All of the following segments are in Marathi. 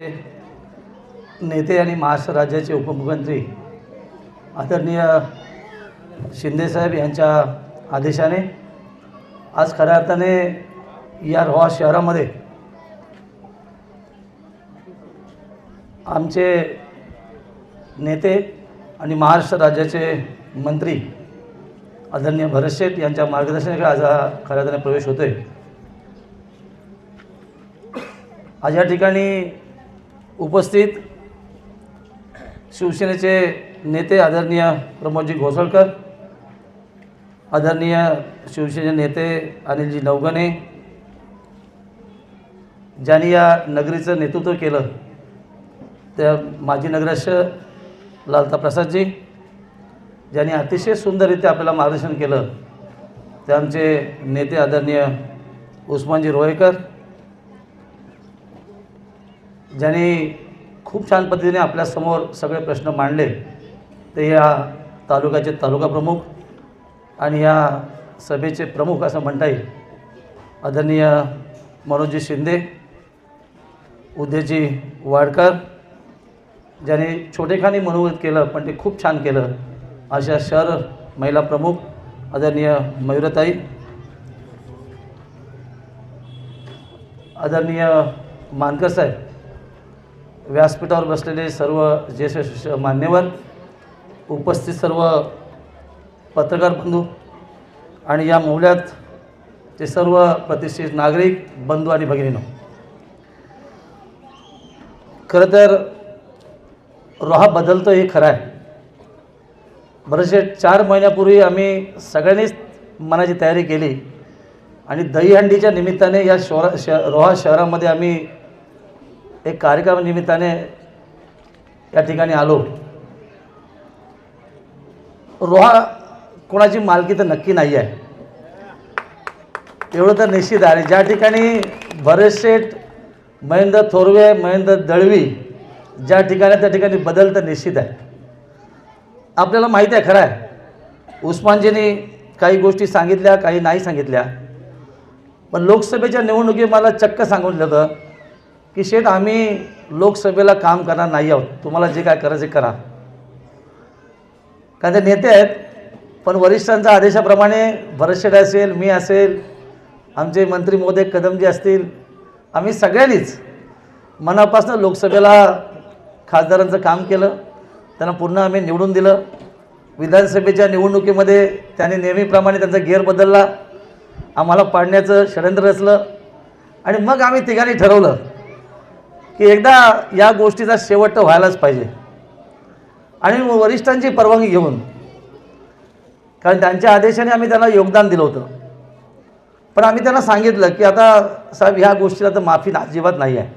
नेते आणि महाराष्ट्र राज्याचे उपमुख्यमंत्री आदरणीय शिंदेसाहेब यांच्या आदेशाने आज खऱ्या अर्थाने या रोहा शहरामध्ये आमचे नेते आणि महाराष्ट्र राज्याचे मंत्री आदरणीय भरत शेठ यांच्या मार्गदर्शनाकडे आज हा खऱ्या अर्थाने प्रवेश होतो आहे आज या ठिकाणी उपस्थित शिवसेनेचे नेते आदरणीय प्रमोदजी घोसळकर आदरणीय शिवसेने नेते अनिलजी नवगणे ज्यांनी या नगरीचं नेतृत्व केलं त्या माजी नगराध्यक्ष लालता प्रसादजी ज्यांनी अतिशय सुंदररित्या आपल्याला मार्गदर्शन केलं ते आमचे नेते आदरणीय उस्मानजी रोहेकर ज्यांनी खूप छान पद्धतीने आपल्यासमोर सगळे प्रश्न मांडले ते या तालुक्याचे तालुका प्रमुख आणि या सभेचे प्रमुख असं म्हणता येईल. आदरणीय मनोजी शिंदे उदयजी वाडकर ज्याने छोटेखानी मनोगत केलं पण ते खूप छान केलं. अशा शहर महिला प्रमुख आदरणीय मयुरताई आदरणीय मानकर साहेब व्यासपीठावर बसलेले सर्व ज्येष्ठ मान्यवर उपस्थित सर्व पत्रकार बंधू आणि या मोहल्यात ते सर्व प्रतिष्ठित नागरिक बंधू आणि भगिनीनो. खरं तर रोहा बदलतो हे खरं आहे. बरेचसे चार महिन्यापूर्वी आम्ही सगळ्यांनीच मनाची तयारी केली आणि दहीहंडीच्या निमित्ताने या शहरा श रोहा शहरामध्ये आम्ही एक कार्यक्रमानिमित्ताने या ठिकाणी आलो. रोहा कोणाची मालकी तर नक्की नाही आहे. एवढं तर निश्चित आहे. आणि ज्या ठिकाणी भरतशेठ महेंद्र थोरवे महेंद्र दळवी ज्या ठिकाणी त्या ठिकाणी बदल तर निश्चित आहे. आपल्याला माहीत आहे खरं आहे. उस्मानजींनी काही गोष्टी सांगितल्या काही नाही सांगितल्या. पण लोकसभेच्या निवडणुकीत मला चक्क सांगून दिलं होतं की शेठ आम्ही लोकसभेला काम करणार नाही आहोत. तुम्हाला जे काय करायचे करा. कारण ते नेते आहेत पण वरिष्ठांच्या आदेशाप्रमाणे भरतशेठ असेल मी असेल आमचे मंत्री मोदय कदमजी असतील आम्ही सगळ्यांनीच मनापासून लोकसभेला खासदारांचं काम केलं त्यांना पुन्हा आम्ही निवडून दिलं. विधानसभेच्या निवडणुकीमध्ये त्यांनी नेहमीप्रमाणे त्यांचा गेअर बदलला. आम्हाला पाडण्याचं षडयंत्र रचलं. आणि मग आम्ही तिघांनी ठरवलं की एकदा या गोष्टीचा शेवट तर व्हायलाच पाहिजे. आणि वरिष्ठांची परवानगी घेऊन. कारण त्यांच्या आदेशाने आम्ही त्यांना योगदान दिलं होतं. पण आम्ही त्यांना सांगितलं की आता साहेब ह्या गोष्टीला तर माफी अजिबात नाही आहे.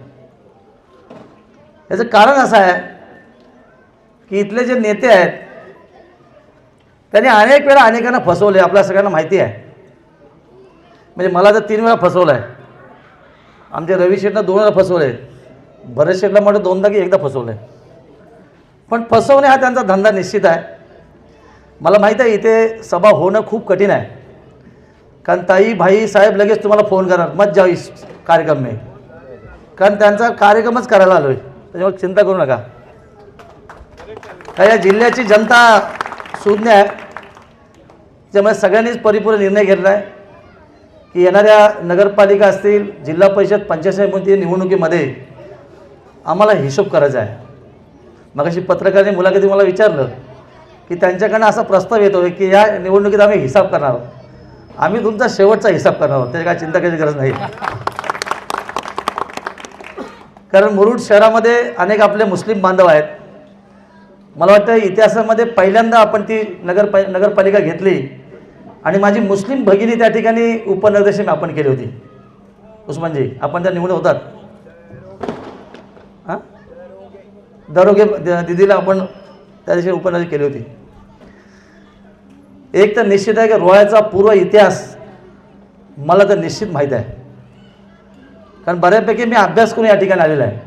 याचं कारण असं आहे की इथले जे नेते आहेत त्यांनी अनेक वेळा अनेकांना फसवले आपल्या सगळ्यांना माहिती आहे. म्हणजे मला तर तीन वेळा फसवलं आहे. आमच्या रवी शेटनं दोन वेळा फसवलं. आहे भरत शेठला म्हटलं दोनदा की एकदा फसवलं आहे पण फसवणे हा त्यांचा धंदा निश्चित आहे. मला माहीत आहे इथे सभा होणं खूप कठीण आहे. कारण ताई भाई साहेब लगेच तुम्हाला फोन करणार मत जाऊ इस कार्यक्रम में. कारण त्यांचा कार्यक्रमच करायला आलो आहे त्याच्यामुळे चिंता करू नका. का या जिल्ह्याची जनता शून्य आहे. त्यामुळे सगळ्यांनीच परिपूर्ण निर्णय घेतला आहे. की येणाऱ्या नगरपालिका असतील जिल्हा परिषद पंचायत समिती निवडणुकीमध्ये आम्हाला हिशोब करायचा आहे. मग अशी पत्रकाराने मुलाखती मला विचारलं की त्यांच्याकडनं असा प्रस्ताव येतो की या निवडणुकीत आम्ही हिसाब करणार आहोत. आम्ही तुमचा शेवटचा हिसाब करणार आहोत. त्याची काय चिंता करायची गरज नाही. कारण मुरुड शहरामध्ये अनेक आपले मुस्लिम बांधव आहेत. मला वाटतं इतिहासामध्ये पहिल्यांदा आपण ती नगर नगरपालिका घेतली आणि माझी मुस्लिम भगिनी त्या ठिकाणी उपनिर्देशन आपण केली होती. उस्मानजी आपण त्या निवडून होतात. हां? दरोगे द- दिदीला आपण त्या दिवशी उपन्यास केली होती. एक तर निश्चित आहे की रोळ्याचा पूर्व इतिहास मला तर निश्चित माहीत आहे. कारण बऱ्यापैकी मी अभ्यास करून या ठिकाणी आलेला आहे.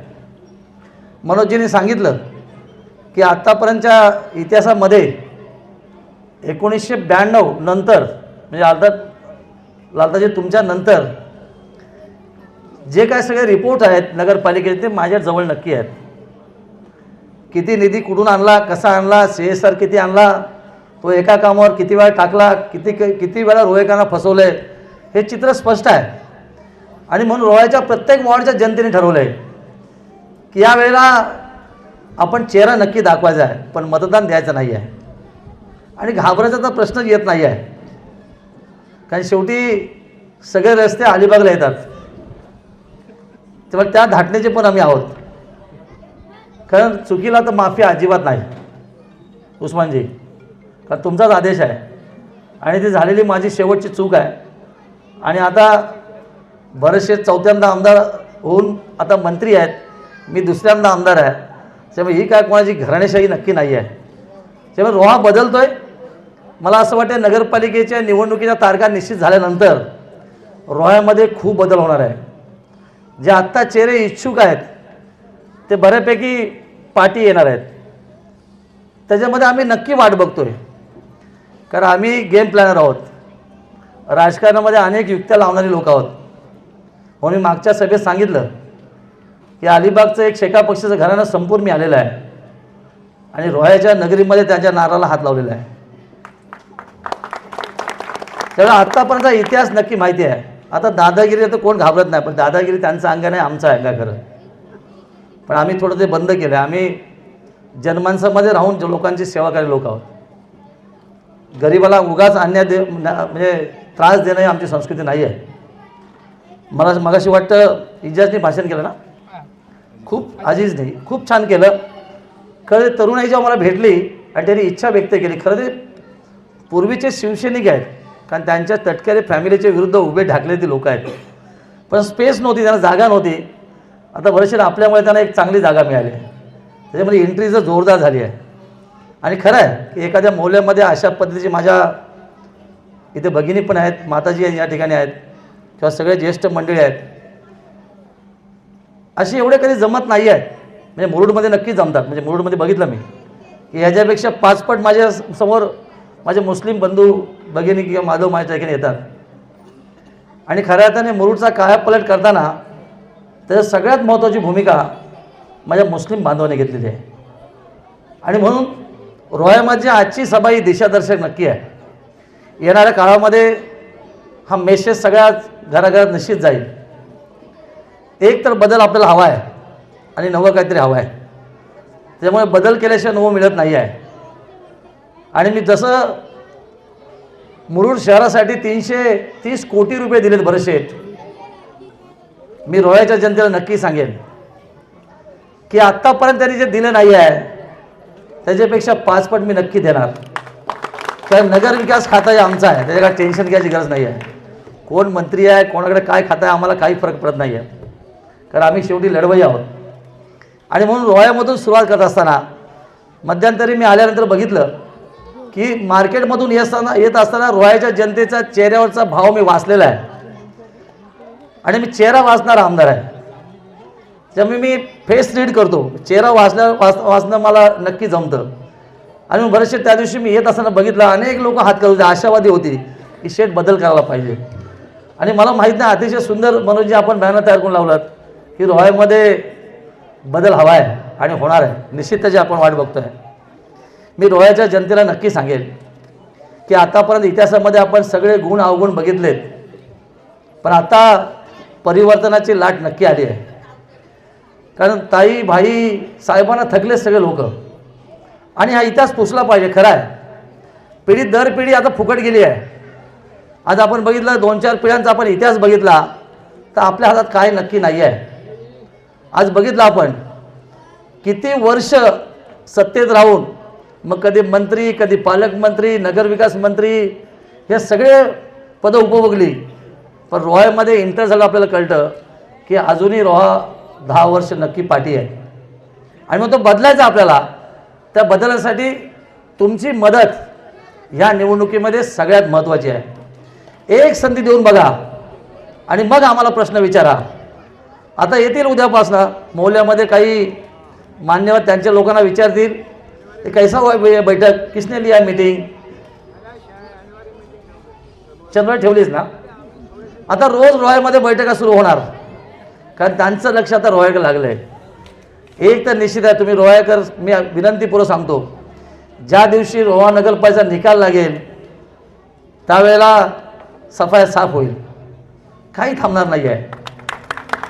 मनोजींनी सांगितलं की आत्तापर्यंतच्या इतिहासामध्ये एकोणीसशे ब्याण्णव नंतर म्हणजे अर्थात लालताजी तुमच्या नंतर जे काय सगळे रिपोर्ट आहेत नगरपालिकेचे ते माझ्या जवळ नक्की आहेत. किती निधी कुठून आणला कसा आणला सी एस आर किती आणला तो एका कामावर किती वेळा टाकला किती किती वेळा रोयकांना फसवलं हे चित्र स्पष्ट आहे. आणि म्हणून रोह्याच्या प्रत्येक वॉर्डच्या जनतेने ठरवलं आहे की यावेळेला आपण चेहरा नक्की दाखवायचा आहे पण मतदान द्यायचं नाही आहे. आणि घाबरायचा तर प्रश्नच येत नाही आहे. कारण शेवटी सगळे रस्ते अलिबागला येतात. तेव्हा त्या धाटण्याचे पण आम्ही आहोत. कारण चुकीला तर माफी अजिबात नाही उस्मानजी. कारण तुमचाच आदेश आहे. आणि ती झालेली माझी शेवटची चूक आहे. आणि आता बरेचसे चौथ्यांदा आमदार होऊन आता मंत्री आहेत. मी दुसऱ्यांदा आमदार आहे. त्यामुळे ही काय कोणाची घराणेशाही नक्की नाही आहे. त्यामुळे रोहा बदलतो आहे मला असं वाटतं नगरपालिकेच्या निवडणुकीच्या तारखा निश्चित झाल्यानंतर रोह्यामध्ये खूप बदल होणार आहे. जे आत्ता चेहरे इच्छुक आहेत ते बऱ्यापैकी पाठी येणार आहेत. त्याच्यामध्ये आम्ही नक्की वाट बघतो आहे कारण आम्ही गेम प्लॅनर आहोत. राजकारणामध्ये अनेक युक्त्या लावणारी लोक आहोत. म्हणून मी मागच्या सभेत सांगितलं की अलिबागचं एक शेका पक्षाचं घराणं संपूर्ण मी आलेलं आहे. आणि रोह्याच्या नगरीमध्ये त्यांच्या नाराला हात लावलेला आहे. त्यामुळे आत्तापर्यंत इतिहास नक्की माहिती आहे. आता दादागिरी तर कोण घाबरत नाही पण दादागिरी त्यांचं अंग नाही आमचं अंग आहे खरं. पण आम्ही थोडं ते बंद केलं. आहे आम्ही जनमानसामध्ये राहून लोकांची सेवा करायला लोक आहोत. गरिबाला उगाच अन्याय दे म्हणजे त्रास देणं ही आमची संस्कृती नाही आहे. मला मगाशी वाटतं इजाजने भाषण केलं ना? खूप अजीजने खूप छान केलं. खरं तरुणाई जेव्हा मला भेटली आणि त्यांनी इच्छा व्यक्त केली खरं ते पूर्वीचे शिवसैनिक आहेत. कारण त्यांच्या तटकरे फॅमिलीच्या विरुद्ध उभे ढाकले ते लोक आहेत. पण स्पेस नव्हती त्यांना जागा नव्हती. आता बरेचसे आपल्यामुळे त्यांना एक चांगली जागा मिळाली. त्याच्यामध्ये एंट्री जर जोरदार झाली आहे. आणि खरं आहे की एखाद्या मौल्यामध्ये अशा पद्धतीची माझ्या इथे भगिनी पण आहेत माताजी या ठिकाणी आहेत किंवा सगळे ज्येष्ठ मंडळी आहेत. अशी एवढे कधी जमत नाही आहेत. म्हणजे मुरुडमध्ये नक्की जमतात. म्हणजे मुरुडमध्ये बघितलं मी. की ह्याच्यापेक्षा पाचपट माझ्यासमोर माझे मुस्लिम बंधू भगिनी किंवा माधव माझ्या ठिकाणी येतात. आणि खऱ्या अर्थाने मुरुडचा कायापलट करताना त्याच्या सगळ्यात महत्त्वाची भूमिका माझ्या मुस्लिम बांधवाने घेतलेली आहे. आणि म्हणून रोयामाची आजची सभा ही दिशादर्शक नक्की आहे. येणाऱ्या काळामध्ये हा मेसेज सगळ्याच घराघरात निश्चित जाईल. एक तर बदल आपल्याला हवा आहे आणि नवं काहीतरी हवं आहे. त्यामुळे बदल केल्याशिवाय नवं मिळत नाही आहे. आणि मी जसं मुरुड शहरासाठी तीनशे तीस कोटी रुपये दिलेत बरेचसे मी रोह्याच्या जनतेला नक्की सांगेन की आत्तापर्यंत त्यांनी जे दिलं नाही आहे त्याच्यापेक्षा पाचपट मी नक्की देणार. कारण नगरविकास खाता हे आमचा आहे त्याच्याकडे टेन्शन घ्यायची गरज नाही आहे कोण मंत्री आहे कोणाकडे काय खातं आहे आम्हाला काही फरक पडत नाही आहे कारण आम्ही शेवटी लढवई आहोत. आणि म्हणून रोह्यामधून सुरुवात करत असताना मध्यंतरी मी आल्यानंतर बघितलं की मार्केटमधून येत असताना येत असताना रोह्याच्या जनतेचा चेहऱ्यावरचा भाव मी वाचलेला आहे. आणि मी चेहरा वाचणारा आमदार आहे. त्यामुळे मी फेस रीड करतो. चेहरा वाचल्या वाच वाचणं मला नक्की जमतं. आणि बरेचसे त्या दिवशी मी येत असताना बघितलं अनेक लोक हात करत होते आशावादी होती की शेट बदल करायला पाहिजे. आणि मला माहीत नाही अतिशय सुंदर मनोजी आपण बॅनर तयार करून लावलात की रॉयमध्ये बदल हवा आहे आणि होणार आहे. निश्चित त्याची आपण वाट बघतो आहे मी रोह्याच्या जनतेला नक्की सांगेल की आतापर्यंत इतिहासामध्ये आपण सगळे गुण अवगुण बघितलेत. पण आता परिवर्तनाची लाट नक्की आली आहे. कारण ताई भाई साहेबांना थकले सगळे लोक. आणि हा इतिहास पुसला पाहिजे खरा आहे. पिढी दर पिढी आता फुकट गेली आहे. आज आपण बघितलं दोन चार पिढ्यांचा आपण इतिहास बघितला तर आपल्या हातात काय नक्की नाही आहे. आज बघितलं आपण किती वर्ष सत्तेत राहून मग कधी मंत्री कधी पालकमंत्री नगरविकास मंत्री हे सगळे पदं उपभोगली. पण रोहामध्ये इंटर झालं आपल्याला कळतं की अजूनही रोहा दहा वर्ष नक्की पाठी आहे. आणि मग तो बदलायचा आपल्याला. त्या बदलासाठी तुमची मदत ह्या निवडणुकीमध्ये सगळ्यात महत्त्वाची आहे. एक संधी देऊन बघा. आणि मग आम्हाला प्रश्न विचारा. आता येतील उद्यापासनं. मौल्यामध्ये काही मान्यवर त्यांच्या लोकांना विचारतील. ये कैसा हुआ भैया बैठक? किसने लिया मीटिंग चंद्र ठेवलीच ना? आता रोज रोह्यामध्ये बैठका सुरू होणार. कारण त्यांचं लक्ष आता रोह्याकडे लागलं आहे एक तर निश्चित आहे तुम्ही रोह्याकर मी विनंतीपूर्वक सांगतो. ज्या दिवशी रोहा नगरपालिकेचा निकाल लागेल त्यावेळेला सफाया साफ होईल. काही थांबणार नाही आहे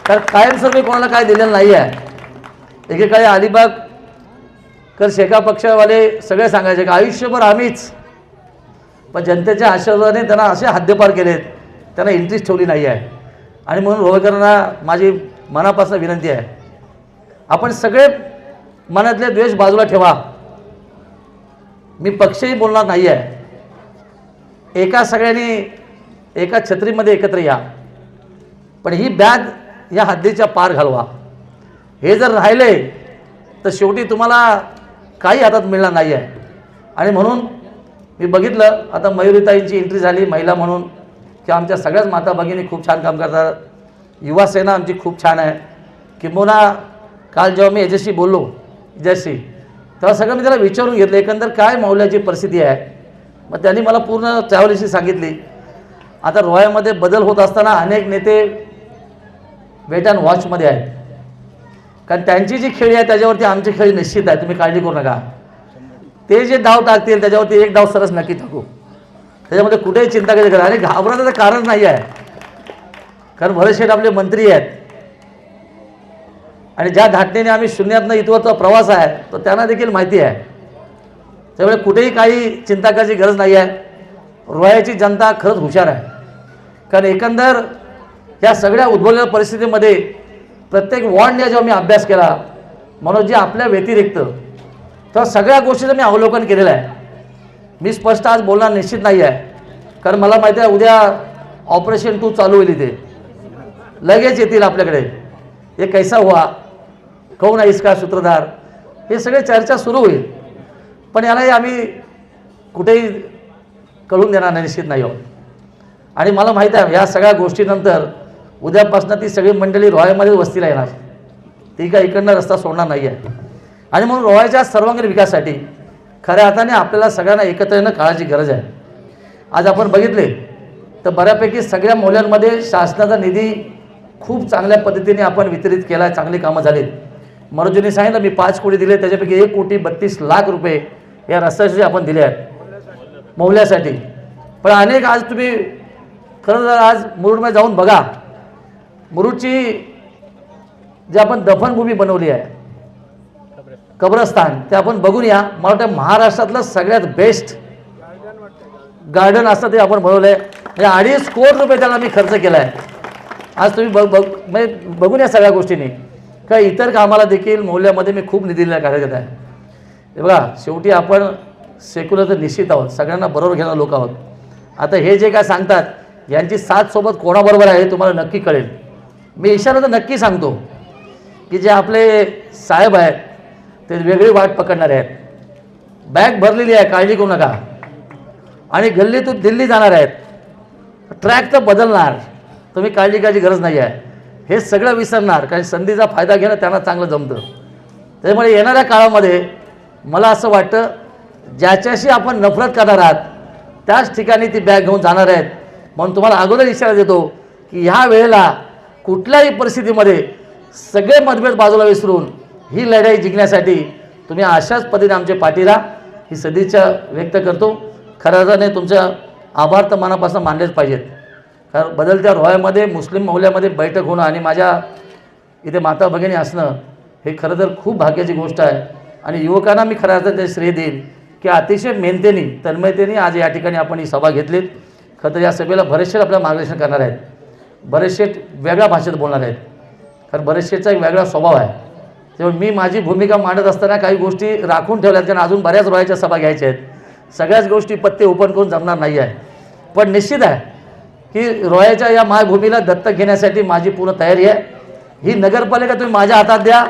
कारण कायमस्वरूपी कोणाला काय दिलेलं नाही आहे एकेकाळी अलिबाग कर शेका पक्षवाले सगळे सांगायचे का आयुष्यभर आम्हीच. पण जनतेच्या आशीर्वादाने त्यांना असे हद्दपार केलेत. त्यांना इंटरेस्ट ठेवली नाही आहे. आणि म्हणून रोहकरांना माझी मनापासून विनंती आहे. आपण सगळे मनातले द्वेष बाजूला ठेवा. मी पक्षही बोलणार नाही आहे. एका सगळ्यांनी एका छत्रीमध्ये एकत्र या. पण ही बॅग या हद्दीच्या पार घालवा. हे जर राहिले तर शेवटी तुम्हाला काही हातात मिळणार नाही आहे. आणि म्हणून मी बघितलं आता मयुरीताईंची एंट्री झाली महिला म्हणून की आमच्या सगळ्याच माता भगिनी खूप छान काम करतात. युवा सेना आमची खूप छान आहे. किंबहुना काल जेव्हा मी याच्याशी बोललो याच्याशी तेव्हा सगळं मी त्याला विचारून घेतलं एकंदर काय मौल्याची परिस्थिती आहे? मग त्यांनी मला पूर्ण ट्रॅव्हलशी सांगितली. आता रोह्यामध्ये बदल होत असताना अनेक नेते वेट अँड वॉचमध्ये आहेत. कारण त्यांची जी खेळी आहे त्याच्यावरती आमची खेळी निश्चित आहे. तुम्ही काळजी करू नका. ते जे डाव टाकतील त्याच्यावरती एक डाव सरस नक्की टाकू. त्याच्यामध्ये कुठेही चिंता करायची गरज आणि घाबरण्याचं कारण नाही आहे. कारण भरतशेठ आपले मंत्री आहेत. आणि ज्या धाटणीने आम्ही शून्यातनं इथवरचा प्रवास आहे तो त्यांना देखील माहिती आहे. त्यामुळे कुठेही काही चिंता करायची गरज नाही आहे. रोह्याची जनता खरंच हुशार आहे. कारण एकंदर या सगळ्या उद्भवलेल्या परिस्थितीमध्ये प्रत्येक वॉर्डने जेव्हा मी अभ्यास केला म्हणून जे आपल्या व्यतिरिक्त तर सगळ्या गोष्टीचं मी अवलोकन केलेलं आहे. मी स्पष्ट आज बोलणार निश्चित नाही आहे. कारण मला माहिती आहे उद्या ऑपरेशन टू चालू होईल इथे. लगेच येतील आपल्याकडे. हे कैसा हुआ? कौन आहे इसका सूत्रधार? हे सगळे चर्चा सुरू होईल. पण यालाही आम्ही कुठेही कळून देणार नाही निश्चित नाही आहोत. आणि मला माहीत आहे या सगळ्या गोष्टीनंतर उद्यापासून ती सगळी मंडळी रोह्यामध्ये वस्तीला येणार. ती काय इकडनं रस्ता सोडणार नाही आहे आणि म्हणून रोह्याच्या सर्वांगीण विकासासाठी खऱ्या अर्थाने आपल्याला सगळ्यांना एकत्र येणं काळाची गरज आहे. आज आपण बघितले तर बऱ्यापैकी सगळ्या मौल्यांमध्ये शासनाचा निधी खूप चांगल्या पद्धतीने आपण वितरित केला आहे चांगली कामं झालीत. मनोजींनी सांगितलं मी पाच कोटी दिले त्याच्यापैकी एक कोटी बत्तीस लाख रुपये या रस्त्यासाठी आपण दिले आहेत. मौल्यासाठी. पण अनेक आज तुम्ही खरं तर आज मुरुडमध्ये जाऊन बघा मुरुडची जी आपण दफनभूमी बनवली आहे कब्रस्तान ते आपण बघून या. मला वाटतं महाराष्ट्रातलं सगळ्यात बेस्ट गार्डन असतं ते आपण बनवलं आहे म्हणजे अडीच कोट रुपये त्याला मी खर्च केला आहे आज तुम्ही बघ बघ म्हणजे बघून या सगळ्या गोष्टींनी. का इतर कामाला देखील मौल्यामध्ये मी खूप निधी दिलेला कार्यरत आहे. हे बघा शेवटी आपण सेक्युलर तर निश्चित आहोत. सगळ्यांना बरोबर घेणारे लोक आहोत. आता हे जे काय सांगतात यांची साथ सोबत कोणाबरोबर आहे हे तुम्हाला नक्की कळेल. मी इशारा तर नक्की सांगतो की जे आपले साहेब आहेत ते वेगळी वाट पकडणारे आहेत. बॅग भरलेली आहे काळजी करू नका. आणि गल्लीतून दिल्ली जाणार आहेत. ट्रॅक तर बदलणार. तुम्ही काळजी करायची गरज नाही आहे. हे सगळं विसरणार कारण संधीचा फायदा घेणं त्यांना चांगलं जमतं. त्यामुळे येणाऱ्या काळामध्ये मला असं वाटतं ज्याच्याशी आपण नफरत करणार आहात त्याच ठिकाणी ती बॅग घेऊन जाणार आहेत. म्हणून तुम्हाला अगोदर इशारा देतो की ह्या वेळेला कुठल्याही परिस्थितीमध्ये सगळे मतभेद बाजूला विसरून ही लढाई जिंकण्यासाठी तुम्ही अशाच पद्धतीने आमचे पाठी राहा ही सदिच्छा व्यक्त करतो. खऱ्या अर्थाने तुमच्या आभार तर मनापासून मानलेच पाहिजेत. कारण बदलत्या रोह्यामध्ये मुस्लिम मौल्यामध्ये बैठक होणं आणि माझ्या इथे माता भगिनी असणं हे खरं तर खूप भाग्याची गोष्ट आहे. आणि युवकांना मी खऱ्या अर्थाने श्रेय देईन की अतिशय मेहनतेने तन्मयतेने आज या ठिकाणी आपण ही सभा घेतलीत. खरं तर या सभेला बरेचसे आपल्याला मार्गदर्शन करणार आहेत. बरेचसे वेगळ्या भाषेत बोलणार आहेत. कारण बरेचसेचा एक वेगळा स्वभाव आहे. त्यामुळे मी माझी भूमिका मांडत असताना काही गोष्टी राखून ठेवल्यात कारण अजून बऱ्याच रोह्याच्या सभा घ्यायच्या आहेत. सगळ्याच गोष्टी पत्ते ओपन करून जमणार नाही आहे. पण निश्चित आहे की रोयाच्या या मायभूमीला दत्तक घेण्यासाठी माझी पूर्ण तयारी आहे. ही नगरपालिका तुम्ही माझ्या हातात द्या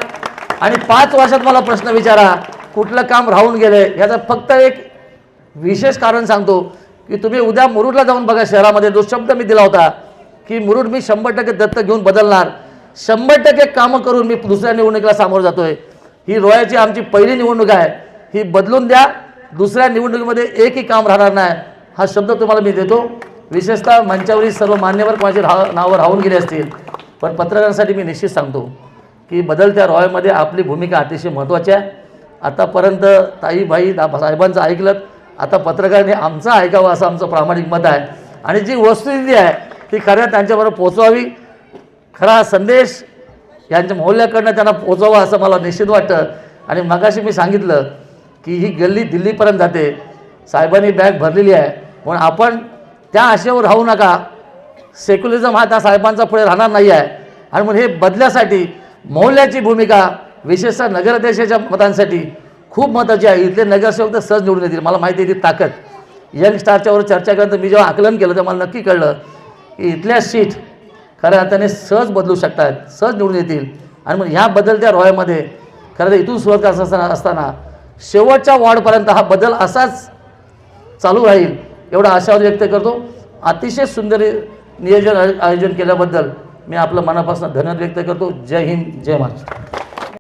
आणि पाच वर्षात मला प्रश्न विचारा कुठलं काम राहून गेलं याचं फक्त एक विशेष कारण सांगतो की तुम्ही उद्या मुरुडला जाऊन बघा शहरामध्ये जो शब्द मी दिला होता. की मुरुड मी शंभर टक्के दत्त घेऊन बदलणार. शंभर टक्के कामं करून मी दुसऱ्या निवडणुकीला सामोरं जातोय. ही रोयाची आमची पहिली निवडणूक आहे. ही बदलून द्या. दुसऱ्या निवडणुकीमध्ये एकही काम राहणार नाही. हा शब्द तुम्हाला मी देतो. विशेषतः मंचावरील सर्व मान्यवर कोणाचे राह नावं राहून गेले असतील. पण पत्रकारांसाठी मी निश्चित सांगतो की बदलत्या रॉयमध्ये आपली भूमिका अतिशय महत्त्वाची आहे. आतापर्यंत ताईबाई दा साहेबांचं ऐकलं आता पत्रकारांनी आमचं ऐकावं असं आमचं प्रामाणिक मत आहे. आणि जी वस्तुस्थिती आहे ती खऱ्या त्यांच्याबरोबर पोचवावी. खरा संदेश यांच्या मौल्याकडनं त्यांना पोचवावा असं मला निश्चित वाटतं. आणि मगाशी मी सांगितलं की ही गल्ली दिल्लीपर्यंत जाते. साहेबांनी बॅग भरलेली आहे. पण आपण त्या आशेवर राहू नका. सेक्युलिझम हा त्या साहेबांचा पुढे राहणार नाही आहे. आणि म्हणून हे बदल्यासाठी मौल्याची भूमिका विशेषतः नगराध्यक्षाच्या मतांसाठी खूप महत्त्वाची आहे. इथले नगरसेवक तर सहज निवडून येतील. मला माहिती आहे ती ताकद. यंग स्टारच्यावर चर्चा केल्यानंतर मी जेव्हा आकलन केलं तेव्हा मला नक्की कळलं इथल्या सीट खऱ्या अर्थाने सहज बदलू शकतात सहज निवडून येतील. आणि मग ह्या बदलत्या रॉयमध्ये खरं तर इथून सुरुवात करत असताना असताना शेवटच्या वॉर्डपर्यंत हा बदल असाच चालू राहील एवढा आशावाद व्यक्त करतो. अतिशय सुंदर नियोजन आयोजन केल्याबद्दल मी आपलं मनापासून धन्यवाद व्यक्त करतो. जय हिंद जय महाराष्ट्र.